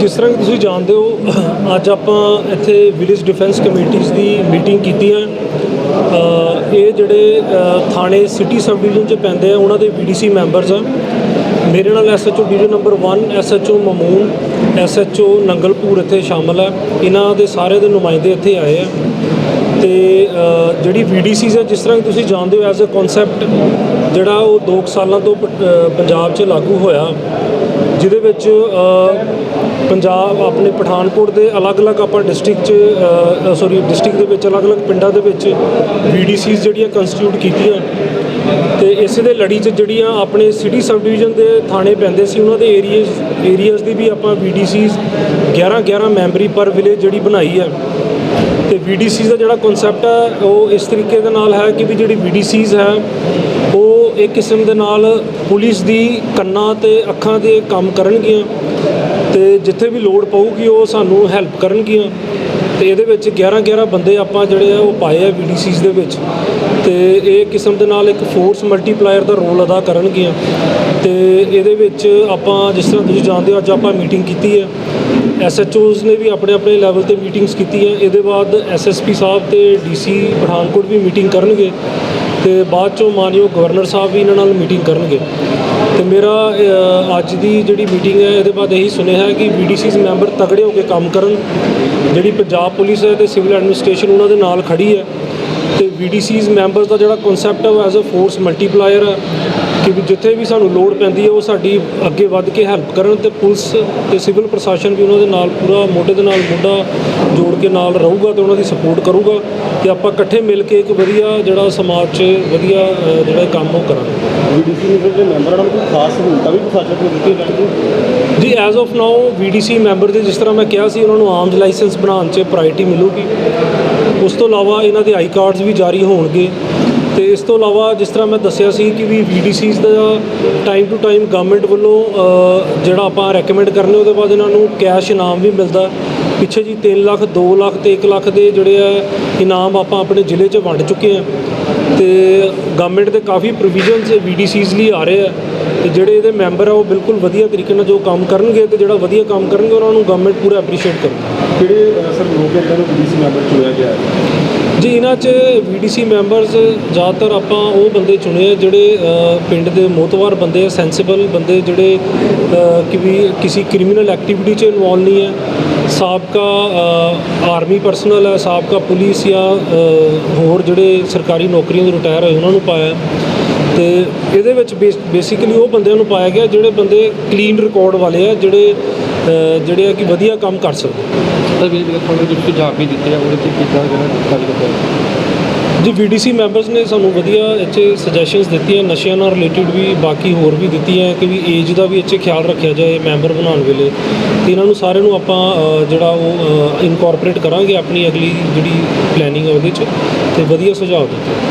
ਜਿਸ ਤਰ੍ਹਾਂ ਕਿ ਤੁਸੀਂ ਜਾਣਦੇ ਹੋ ਅੱਜ ਆਪਾਂ ਇੱਥੇ ਵਿਲੇਜ ਡਿਫੈਂਸ ਕਮੇਟੀਆਂ ਦੀ ਮੀਟਿੰਗ ਕੀਤੀ ਹੈ ਇਹ ਜਿਹੜੇ ਥਾਣੇ ਸਿਟੀ ਸਬ ਡਿਵੀਜ਼ਨ ਚ ਪੈਂਦੇ ਆ ਉਹਨਾਂ ਦੇ ਵੀਡੀਸੀ ਮੈਂਬਰਸ ਆ। ਮੇਰੇ ਨਾਲ SHO division number 1 SHO Mamun SHO Nangalpur ਇੱਥੇ ਸ਼ਾਮਲ ਹੈ ਇਹਨਾਂ ਦੇ ਸਾਰੇ ਦੇ ਨੁਮਾਇੰਦੇ ਇੱਥੇ ਆਏ ਆ। ਤੇ ਅ, ਜਿਹੜੀ ਵੀਡੀਸੀਜ਼ ਆ ਜਿਸ ਤਰ੍ਹਾਂ ਕਿ ਤੁਸੀਂ ਜਾਣਦੇ ਹੋ ਐਜ਼ ਅ ਕਨਸੈਪਟ ਜਿਹੜਾ ਉਹ 2 ਸਾਲਾਂ ਤੋਂ ਪੰਜਾਬ 'ਚ ਲਾਗੂ ਹੋਇਆ ਜਿਹਦੇ ਵਿੱਚ ਪੰਜਾਬ ਆਪਣੇ ਪਠਾਨਕੋਟ ਦੇ ਅਲੱਗ-ਅਲੱਗ ਆਪਾਂ ਡਿਸਟ੍ਰਿਕਟ 'ਚ ਸੌਰੀ ਡਿਸਟ੍ਰਿਕਟ ਦੇ ਵਿੱਚ, ਅਲੱਗ-ਅਲੱਗ ਪਿੰਡਾਂ ਦੇ ਵਿੱਚ ਵੀਡੀਸੀਜ਼ ਜਿਹੜੀਆਂ ਕੰਸਟੀਟਿਊਟ ਕੀਤੀਆਂ। ਤੇ ਇਸੇ ਦੇ ਲੜੀ 'ਚ ਜਿਹੜੀਆਂ ਆਪਣੇ ਸਿਟੀ ਸਬ ਡਿਵੀਜ਼ਨ ਦੇ ਥਾਣੇ ਪੈਂਦੇ ਸੀ, ਉਹਨਾਂ ਦੇ ਏਰੀਆਜ਼ ਏਰੀਆਜ਼ ਦੀ ਵੀ ਆਪਾਂ ਵੀਡੀਸੀਜ਼ 11 11 ਮੈਂਬਰੀ ਪਰ ਵਿਲੇਜ ਜਿਹੜੀ ਬਣਾਈ ਹੈ ਤੇ ਵੀਡੀਸੀਜ਼ ਦਾ ਜਿਹੜਾ ਕਨਸੈਪਟ ਹੈ ਉਹ ਇਸ ਤਰੀਕੇ ਦੇ ਨਾਲ ਹੈ ਕਿ ਵੀ ਜਿਹੜੀ ਵੀਡੀਸੀਜ਼ ਹੈ, ਉਹ ਇੱਕ ਕਿਸਮ ਦੇ ਨਾਲ ਪੁਲਿਸ ਦੀ ਕੰਨਾਂ ਤੇ ਅੱਖਾਂ ਦੇ ਕੰਮ ਕਰਨਗੀਆਂ। ਤੇ ਜਿੱਥੇ ਵੀ ਲੋੜ ਪਊਗੀ ਉਹ ਸਾਨੂੰ ਹੈਲਪ ਕਰਨਗੀਆਂ। ਤੇ ਇਹਦੇ ਵਿੱਚ 11 11 ਬੰਦੇ ਆਪਾਂ ਜਿਹੜੇ ਆ ਉਹ ਪਾਏ ਆ ਵੀਡੀਸੀਜ਼ ਦੇ ਵਿੱਚ। ਤੇ ਇਹ ਕਿਸਮ ਦੇ ਨਾਲ ਇੱਕ ਫੋਰਸ ਮਲਟੀਪਲਾਇਰ ਦਾ ਰੋਲ ਅਦਾ ਕਰਨਗੀਆਂ। ਤੇ ਇਹਦੇ ਵਿੱਚ ਆਪਾਂ ਜਿਸ ਤਰ੍ਹਾਂ ਤੁਸੀਂ ਜਾਣਦੇ ਹੋ, ਅੱਜ ਆਪਾਂ ਮੀਟਿੰਗ ਕੀਤੀ ਹੈ ਐਸਐਚਓਜ਼ ਨੇ ਵੀ ਆਪਣੇ ਆਪਣੇ ਲੈਵਲ ਤੇ ਮੀਟਿੰਗਸ ਕੀਤੀਆਂ। ਇਹਦੇ ਬਾਅਦ ਐਸਐਸਪੀ ਸਾਹਿਬ ਤੇ ਡੀਸੀ ਪਠਾਨਕੋਟ ਵੀ ਮੀਟਿੰਗ ਕਰਨਗੇ। ਤੇ ਬਾਅਦ ਚੋਂ ਮਾਨਯੋਗ ਗਵਰਨਰ ਸਾਹਿਬ ਵੀ ਇਹਨਾਂ ਨਾਲ ਮੀਟਿੰਗ ਕਰਨਗੇ। ਤੇ ਮੇਰਾ ਅੱਜ ਦੀ ਜਿਹੜੀ ਮੀਟਿੰਗ ਹੈ, ਇਹਦੇ ਬਾਅਦ ਇਹੀ ਸੁਨੇਹਾ ਹੈ ਕਿ ਵੀਡੀਸੀਜ਼ ਮੈਂਬਰ ਤਗੜੇ ਹੋ ਕੇ ਕੰਮ ਕਰਨ। ਜਿਹੜੀ ਪੰਜਾਬ ਪੁਲਿਸ ਹੈ ਤੇ ਸਿਵਲ ਐਡਮਿਨਿਸਟ੍ਰੇਸ਼ਨ ਉਹਨਾਂ ਦੇ ਨਾਲ ਖੜੀ ਹੈ। ਤੇ ਵੀਡੀਸੀਜ਼ ਮੈਂਬਰਸ ਦਾ ਜਿਹੜਾ ਕਨਸੈਪਟ ਹੈ, ਉਹ ਐਜ਼ ਅ ਫੋਰਸ ਮਲਟੀਪਲਾਇਰ ਹੈ ਕਿ ਵੀ ਜਿੱਥੇ ਵੀ ਸਾਨੂੰ ਲੋੜ ਪੈਂਦੀ ਹੈ, ਉਹ ਸਾਡੀ ਅੱਗੇ ਵੱਧ ਕੇ ਹੈਲਪ ਕਰਨ ਤੇ ਪੁਲਿਸ ਤੇ ਸਿਵਲ ਪ੍ਰਸ਼ਾਸਨ ਵੀ ਉਹਨਾਂ ਦੇ ਨਾਲ ਪੂਰਾ ਮੋਢੇ ਦੇ ਨਾਲ ਮੋਢਾ ਜੋੜ ਕੇ ਨਾਲ ਰਹੂਗਾ ਤੇ ਉਹਨਾਂ ਦੀ ਸਪੋਰਟ ਕਰੂਗਾ। ਤੇ ਆਪਾਂ ਇਕੱਠੇ ਮਿਲ ਕੇ ਇੱਕ ਵਧੀਆ ਜਿਹੜਾ ਸਮਾਜ 'ਚ ਵਧੀਆ ਅ, ਜਿਹੜਾ ਕੰਮ ਉਹ ਕਰਾਂਗੇ। ਵੀਡੀਸੀ ਦੇ ਜਿਹੜੇ ਮੈਂਬਰਾਂ ਨੂੰ ਕੋਈ ਖਾਸ ਸਹੂਲਤਾਂ ਵੀ ਪ੍ਰਸ਼ਾਸਨ ਨੂੰ ਦਿੱਤੀਆਂ ਜਾਣਗੀਆਂ? ਜੀ as of now VDC member ਦੇ ਜਿਸ ਤਰ੍ਹਾਂ ਮੈਂ ਕਿਹਾ ਸੀ ਉਹਨਾਂ ਨੂੰ ਆਰਮਜ਼ ਲਾਇਸੈਂਸ ਬਣਾਉਣ 'ਚ ਪ੍ਰਾਇੋਰਟੀ ਮਿਲੂਗੀ। ਉਸ ਤੋਂ ਇਲਾਵਾ ਇਹਨਾਂ ਦੇ ਆਈ ਕਾਰਡਸ ਵੀ ਜਾਰੀ ਹੋਣਗੇ। ਤੇ ਇਸ ਤੋਂ ਇਲਾਵਾ ਜਿਸ ਤਰ੍ਹਾਂ ਮੈਂ ਦੱਸਿਆ ਸੀ ਕਿ ਵੀ ਵੀਡੀਸੀਜ਼ ਦਾ ਟਾਈਮ ਟੂ ਟਾਈਮ ਗਵਰਨਮੈਂਟ ਵੱਲੋਂ ਜਿਹੜਾ ਆਪਾਂ ਰეკਮੈਂਡ ਕਰਨੇ ਉਹਦੇ ਬਾਅਦ ਇਹਨਾਂ ਨੂੰ ਕੈਸ਼ ਇਨਾਮ ਵੀ ਮਿਲਦਾ। ਪਿੱਛੇ ਜੀ 3 ਲੱਖ 2 ਲੱਖ ਤੇ 1 ਲੱਖ ਦੇ ਜਿਹੜੇ ਆ ਇਨਾਮ ਆਪਾਂ ਆਪਣੇ ਜ਼ਿਲ੍ਹੇ 'ਚ ਵੰਡ ਚੁੱਕੇ ਆ ਤੇ ਗਵਰਨਮੈਂਟ ਦੇ ਕਾਫੀ ਪ੍ਰੋਵੀਜ਼ਨਸ ਵੀਡੀਸੀਜ਼ ਲਈ ਆ ਰਹੇ ਆ। ਤੇ ਜਿਹੜੇ ਇਹਦੇ ਮੈਂਬਰ ਆ ਉਹ ਬਿਲਕੁਲ ਵਧੀਆ ਤਰੀਕੇ ਨਾਲ ਜੋ ਕੰਮ ਕਰਨਗੇ ਤੇ ਜਿਹੜਾ ਵਧੀਆ ਕੰਮ ਕਰਨਗੇ, ਉਹਨਾਂ ਨੂੰ ਗਵਰਨਮੈਂਟ ਪੂਰਾ ਐਪਰੀਸ਼ੀਏਟ ਕਰੂਗੀ। ਕਿਹੜੇ ਸਰ, ਲੋਕ ਇਹਨਾਂ ਨੂੰ ਵੀਡੀਸੀ ਮੈਂਬਰ ਚੁਣਿਆ ਗਿਆ ਹੈ? ਜੀ, ਇਹਨਾਂ 'ਚ ਵੀਡੀਸੀ ਮੈਂਬਰਸ ਜ਼ਿਆਦਾਤਰ ਆਪਾਂ ਉਹ ਬੰਦੇ ਚੁਣੇ ਆ ਜਿਹੜੇ ਪਿੰਡ ਦੇ ਮੋਤਵਾਰ ਬੰਦੇ ਆ ਸੈਂਸੀਬਲ ਬੰਦੇ ਜਿਹੜੇ ਕਿ ਵੀ ਕਿਸੇ ਕ੍ਰਿਮੀਨਲ ਐਕਟੀਵਿਟੀ 'ਚ ਇਨਵੋਲਵ ਨਹੀਂ ਹੈ। ਸਾਬਕਾ ਆਰਮੀ ਪਰਸਨਲ ਹੈ, ਸਾਬਕਾ ਪੁਲਿਸ ਜਾਂ ਹੋਰ ਜਿਹੜੇ ਸਰਕਾਰੀ ਨੌਕਰੀਆਂ ਤੋਂ ਰਿਟਾਇਰ ਹੋਏ ਉਹਨਾਂ ਨੂੰ ਪਾਇਆ ਤੇ ਇਹਦੇ ਵਿੱਚ ਬੇਸਿਕਲੀ ਉਹ ਬੰਦਿਆਂ ਨੂੰ ਪਾਇਆ ਗਿਆ ਜਿਹੜੇ ਬੰਦੇ ਕਲੀਨ ਰਿਕਾਰਡ ਵਾਲੇ ਆ, ਜਿਹੜੇ ਜਿਹੜੇ ਆ ਕਿ ਵਧੀਆ ਕੰਮ ਕਰ ਸਕਦੇ। ਸਰ ਵੀ ਤੁਹਾਨੂੰ ਕੁਝ ਸੁਝਾਅ ਵੀ ਦਿੱਤੇ ਆ, ਉਹਦੇ ਤੇ ਕਿੱਦਾਂ ਜਿਹੜਾ ਕਾਰਜ ਕਰਦਾ ਜੀ ਵੀਡੀਸੀ ਮੈਂਬਰਸ ਨੇ ਸਾਨੂੰ ਵਧੀਆ ਇੱਥੇ ਸੁਜੈਸ਼ਨਸ ਦਿੱਤੀਆਂ, ਨਸ਼ਿਆਂ ਨਾਲ ਰਿਲੇਟਡ ਵੀ ਬਾਕੀ ਹੋਰ ਵੀ ਦਿੱਤੀਆਂ, ਕਿ ਵੀ ਏਜ ਦਾ ਵੀ ਇੱਥੇ ਖਿਆਲ ਰੱਖਿਆ ਜਾਏ ਮੈਂਬਰ ਬਣਾਉਣ ਵੇਲੇ। ਤੇ ਇਹਨਾਂ ਨੂੰ ਸਾਰਿਆਂ ਨੂੰ ਆਪਾਂ ਜਿਹੜਾ ਉਹ ਇਨਕੋਰਪੋਰੇਟ ਕਰਾਂਗੇ ਆਪਣੀ ਅਗਲੀ ਜਿਹੜੀ ਪਲੈਨਿੰਗ ਹੈ ਉਹਦੇ 'ਚ, ਤੇ ਵਧੀਆ ਸੁਝਾਅ ਦਿੱਤੇ।